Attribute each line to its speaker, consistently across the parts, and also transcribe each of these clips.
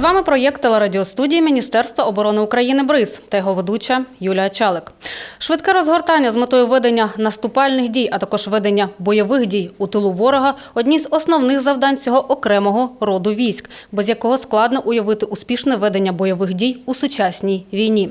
Speaker 1: З вами проєкт телерадіостудії Міністерства оборони України БРИЗ та його ведуча Юлія Чалик. Швидке розгортання з метою ведення наступальних дій, а також ведення бойових дій у тилу ворога одні з основних завдань цього окремого роду військ, без якого складно уявити успішне ведення бойових дій у сучасній війні.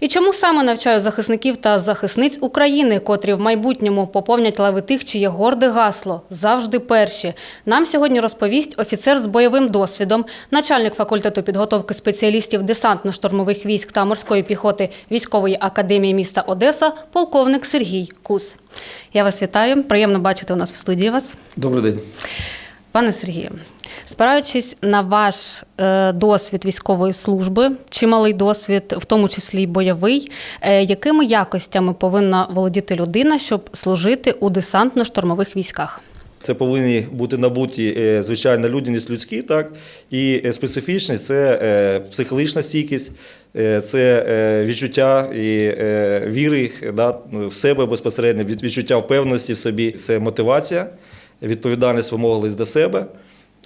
Speaker 1: І чому саме навчаю захисників та захисниць України, котрі в майбутньому поповнять лави тих, чиє горде гасло завжди перші. Нам сьогодні розповість офіцер з бойовим досвідом, начальник факультету підготовки спеціалістів десантно-штурмових військ та морської піхоти військової академії міста Одеса, полковник Сергій Кус. Я вас вітаю. Приємно бачити у нас в студії вас.
Speaker 2: Добрий день.
Speaker 1: Пане Сергію, спираючись на ваш е, досвід військової служби, чималий досвід, в тому числі й бойовий, е, якими якостями повинна володіти людина, щоб служити у десантно-штурмових військах?
Speaker 2: Це повинні бути набуті е, звичайна людяність людські, так і специфічність це психологічна стійкість, це відчуття і віри да, в себе безпосередньо, відчуття впевненості в собі. Це мотивація, відповідальність, вимогливість до себе.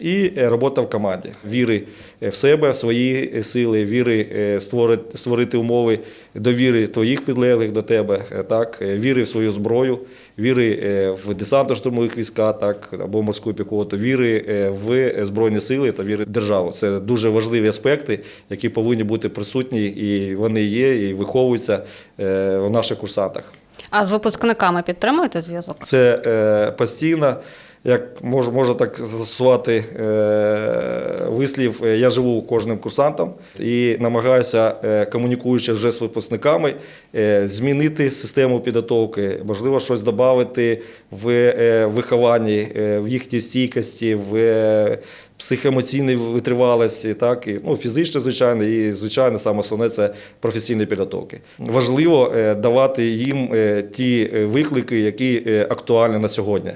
Speaker 2: І е, робота в команді, віри е, в себе, в свої е, сили, віри створити, створити умови довіри твоїх підлеглих до тебе, так, віри в свою зброю, віри в десантно-штурмових війська, так, або морську піхоту, віри в Збройні сили та віри в державу. Це дуже важливі аспекти, які повинні бути присутні, і вони є, і виховуються в наших курсантах.
Speaker 1: А з випускниками підтримуєте зв'язок?
Speaker 2: Це постійно, як можу, можу так застосувати е, вислів, е, я живу кожним курсантом і намагаюся, е, комунікуючи вже з випускниками, е, змінити систему підготовки, можливо, щось додати в е, вихованні, е, в їхній стійкості, в е, психоемоційній витривалості, так і ну, фізично, звичайно, і звичайно, саме основне це професійні підготовки. Важливо е, давати їм е, ті е, виклики, які е, актуальні на сьогодні.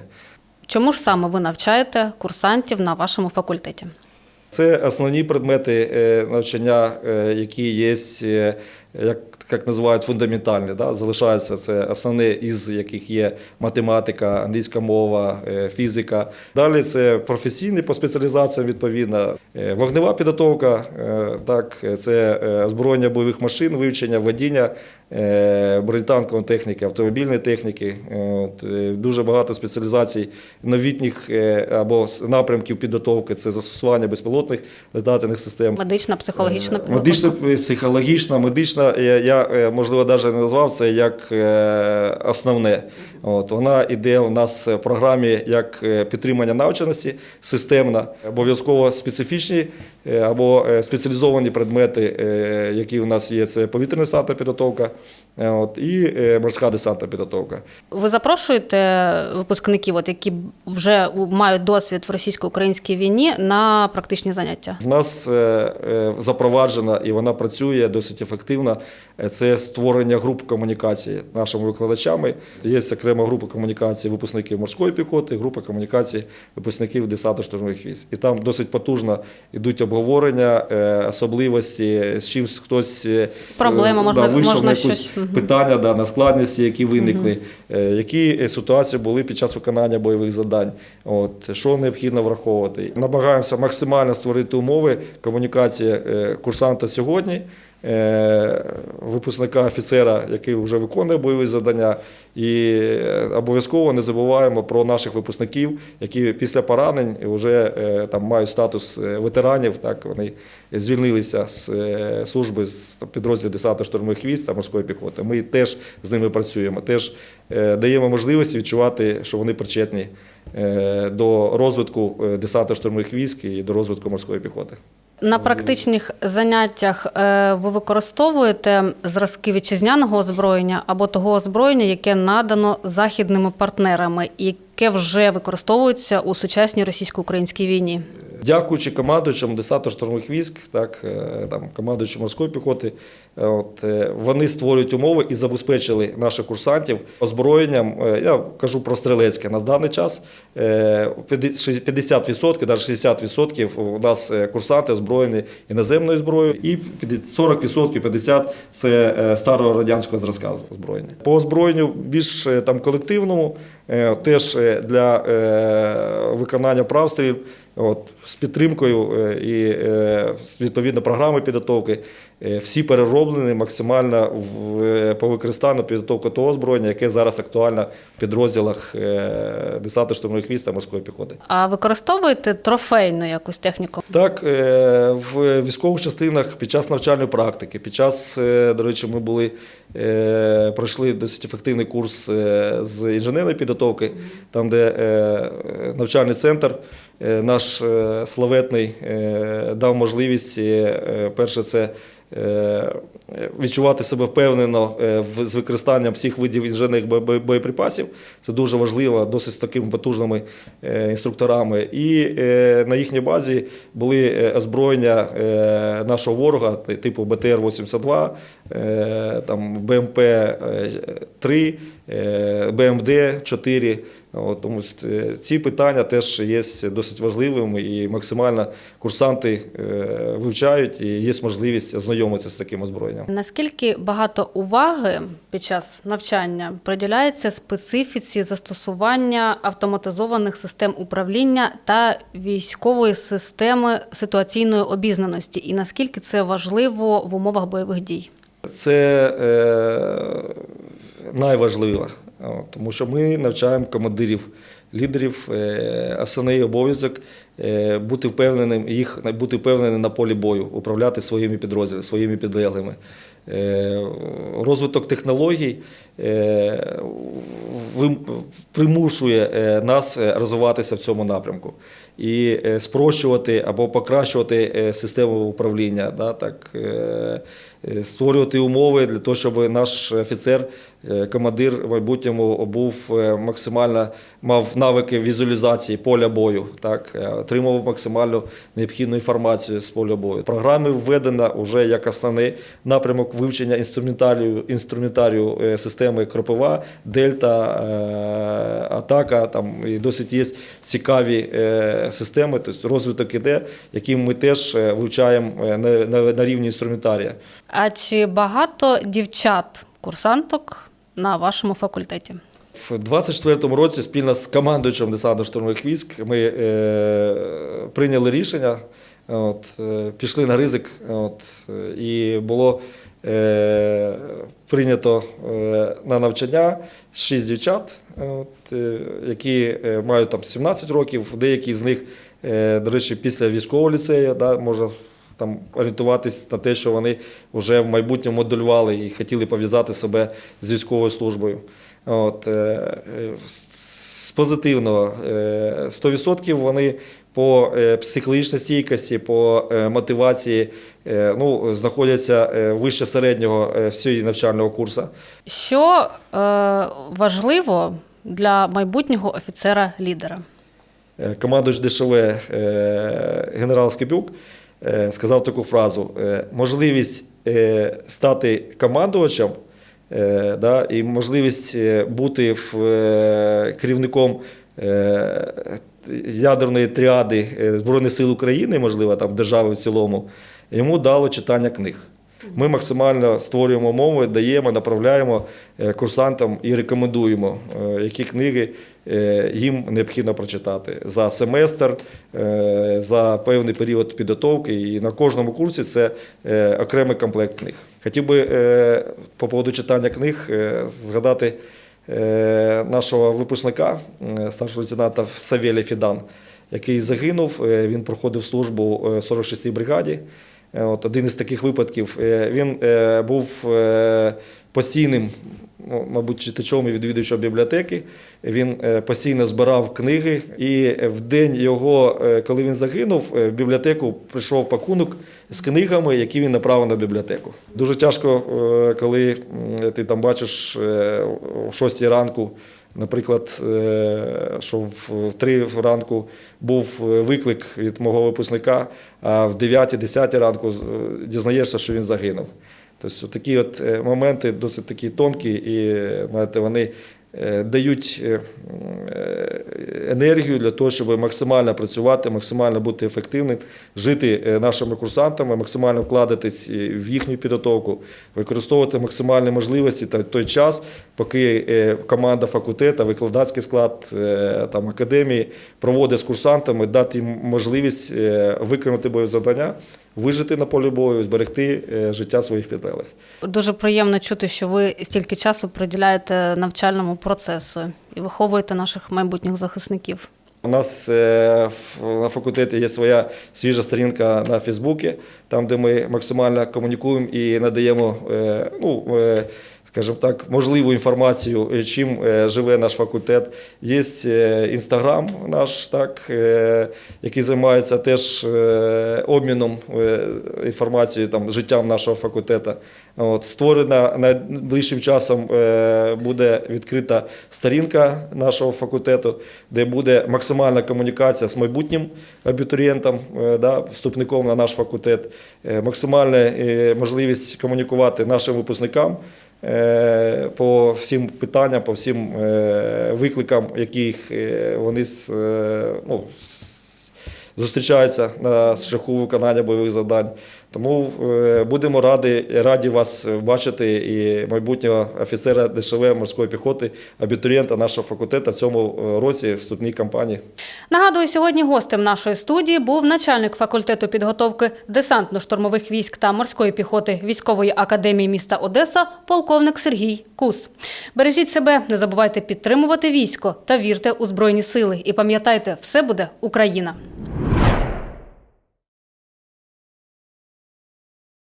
Speaker 1: Чому ж саме ви навчаєте курсантів на вашому факультеті?
Speaker 2: Це основні предмети е, навчання, е, які є, е, як, як називають фундаментальні. Да? Залишаються це основне, із яких є математика, англійська мова, е, фізика. Далі це професійні по спеціалізаціям відповідно. Е, Вогнева підготовка, е, так, це озброєння бойових машин, вивчення, водіння бронетанкової техніки, автомобільної техніки. Дуже багато спеціалізацій новітніх або напрямків підготовки це застосування безпілотних летательних систем.
Speaker 1: Медична, психологічна
Speaker 2: Медична, психологічна, медична, я, я е, можливо навіть не назвав це як е, основне. От, вона йде у нас в програмі як е, підтримання навченості системна, обов'язково специфічні або спеціалізовані предмети, які у нас є, це повітряна сата підготовка от, і е, морська десантна підготовка.
Speaker 1: Ви запрошуєте випускників, от які вже мають досвід в російсько-українській війні, на практичні заняття?
Speaker 2: В нас е, е, запроваджена і вона працює досить ефективно. Е, Це створення груп комунікації нашими викладачами. Є окрема група комунікації випускників морської піхоти, група комунікації випускників десантно-штурмових військ. І там досить потужно йдуть обговорення, е, особливості, з чимсь хтось е,
Speaker 1: Проблема, можна-
Speaker 2: вийшов
Speaker 1: можна
Speaker 2: на якусь
Speaker 1: щось,
Speaker 2: питання да, на складності, які виникли, які ситуації були під час виконання бойових завдань, от, що необхідно враховувати. Намагаємося максимально створити умови комунікації курсанта сьогодні. Е, Випускника офіцера, який вже виконує бойові завдання, і е, обов'язково не забуваємо про наших випускників, які після поранень вже е, там мають статус ветеранів. Так вони звільнилися з служби з підрозділів десантно-штурмових військ та морської піхоти. Ми теж з ними працюємо, теж даємо можливість відчувати, що вони причетні до розвитку е, десантно-штурмових військ і до розвитку морської піхоти.
Speaker 1: На практичних заняттях е, ви використовуєте зразки вітчизняного озброєння або того озброєння, яке надано західними партнерами, яке вже використовується у сучасній російсько-українській війні.
Speaker 2: Дякуючи командуючим десантно-штурмових військ, так, е, там, командуючим морської піхоти, е, от, е, вони створюють умови і забезпечили наших курсантів озброєнням. Я кажу про стрілецьке на даний час. е, 50%, навіть 60% у нас курсанти озброєні іноземною зброєю, і 40% 50% це старого радянського зразка озброєння. По озброєнню більш там колективному теж е, для е, виконання прав стрільб, от, з підтримкою е, і е, відповідно програми підготовки. е, Всі перероблені максимально в, е, по використанню підготовки того озброєння, яке зараз актуально в підрозділах е, десантно-штурмових військ та морської піхоти.
Speaker 1: А використовуєте трофейну якусь техніку?
Speaker 2: Так, е, в військових частинах під час навчальної практики, під час, е, до речі, ми були, е, пройшли досить ефективний курс е, з інженерної підготовки, там, де е, навчальний центр е, наш е, славетний дав можливість, перше, це відчувати себе впевнено з використанням всіх видів інженерних бо- бо- боєприпасів. Це дуже важливо, досить з такими потужними інструкторами. І на їхній базі були озброєння нашого ворога, типу БТР-82, е, там БМП-3, БМД-4. От, Тому е, ці питання теж є досить важливими і максимально курсанти е, вивчають і є можливість ознайомитися з таким озброєнням.
Speaker 1: Наскільки багато уваги під час навчання приділяється специфіці застосування автоматизованих систем управління та військової системи ситуаційної обізнаності, і наскільки це важливо в умовах бойових дій?
Speaker 2: Це е, найважливо, тому що ми навчаємо командирів, лідерів, е, основний обов'язок е, бути впевненим, їх бути впевненим на полі бою, управляти своїми підрозділами, своїми підлеглими. Е, Розвиток технологій е, примушує е, нас розвиватися в цьому напрямку і спрощувати або покращувати систему управління, да, так, створювати умови для того, щоб наш офіцер, е, командир в майбутньому був е, максимально мав навики візуалізації поля бою, так, е, отримував максимально необхідну інформацію з поля бою. В програмі введена вже як основний напрямок вивчення інструментарію, інструментарію е, системи Кропива, Дельта, е, Атака. Там і досить є цікаві е, системи, тобто розвиток іде, який ми теж е, вивчаємо е, на рівні інструментарія.
Speaker 1: А чи багато дівчат, курсанток на вашому факультеті?
Speaker 2: В 24-му році спільно з командуючим десантно-штурмових військ ми е, прийняли рішення, от, е, пішли на ризик, от, е, і було е, прийнято е, на навчання шість дівчат, от, які мають там 17 років, деякі з них, е, до речі, після військового ліцею, да, може там орієнтуватись на те, що вони вже в майбутньому моделювали і хотіли пов'язати себе з військовою службою. От, е, з позитивного е, 100% вони по е, психологічній стійкості, по мотивації ну, знаходяться вище середнього всього навчального курсу.
Speaker 1: Що е, важливо для майбутнього офіцера-лідера?
Speaker 2: Командуючий ДШВ е, генерал Скибюк сказав таку фразу: е, можливість е, стати командувачем е, да, і можливість е, бути в, е, керівником е, ядерної тріади е, Збройних сил України, можливо, там держави в цілому, йому дало читання книг. Ми максимально створюємо мови, даємо, направляємо е, курсантам і рекомендуємо, е, які книги е, їм необхідно прочитати за семестр, за певний період підготовки. І на кожному курсі це окремий комплект книг. Хотів би по поводу читання книг згадати нашого випускника, старшого лейтенанта Савєля Фідан, який загинув. Він проходив службу в 46-й бригаді. Е, От один із таких випадків. Е, Він е, був постійним, мабуть, читачом і відвідувачем бібліотеки. Він постійно збирав книги, і в день його, коли він загинув, в бібліотеку прийшов пакунок з книгами, які він направив на бібліотеку. Дуже тяжко, коли ти там бачиш о 6 ранку. Наприклад, е, що в 3 ранку був е, виклик від мого випускника, а в 9-10 ранку е, дізнаєшся, що він загинув. Тобто такі от моменти досить такі тонкі, і знаєте, вони дають е, е, енергію для того, щоб максимально працювати, максимально бути ефективним, жити е, нашими курсантами, максимально вкладатись е, в їхню підготовку, використовувати максимальні можливості та той час, поки е, команда факультету, викладацький склад е, там, академії проводить з курсантами, дати їм можливість е, виконати бойові завдання, вижити на полі бою, зберегти е, життя своїх підлеглих.
Speaker 1: Дуже приємно чути, що ви стільки часу приділяєте навчальному процесу і виховуєте наших майбутніх захисників.
Speaker 2: У нас е, на факультеті є своя свіжа сторінка на Фейсбуці, там, де ми максимально комунікуємо і надаємо, е, ну, скажімо так, можливу інформацію, е, чим е, живе наш факультет. Є інстаграм наш, так, е, який займається теж е, обміном е, інформацією, там, життям нашого факультету. От, створена найближчим часом е, буде відкрита сторінка нашого факультету, де буде максимальна комунікація з майбутнім абітурієнтом, е, да, вступником на наш факультет, е, максимальна е, можливість комунікувати нашим випускникам е, по всім питанням, по всім е, викликам, яких е, вони е, ну, зустрічаються на шляху виконання бойових завдань. Тому е, будемо раді, раді вас бачити і майбутнього офіцера ДШВ морської піхоти, абітурієнта нашого факультету в цьому е, році вступній кампанії.
Speaker 1: Нагадую, сьогодні гостем нашої студії був начальник факультету підготовки десантно-штурмових військ та морської піхоти військової академії міста Одеса, полковник Сергій Кус. Бережіть себе, не забувайте підтримувати військо та вірте у збройні сили. І пам'ятайте, все буде Україна.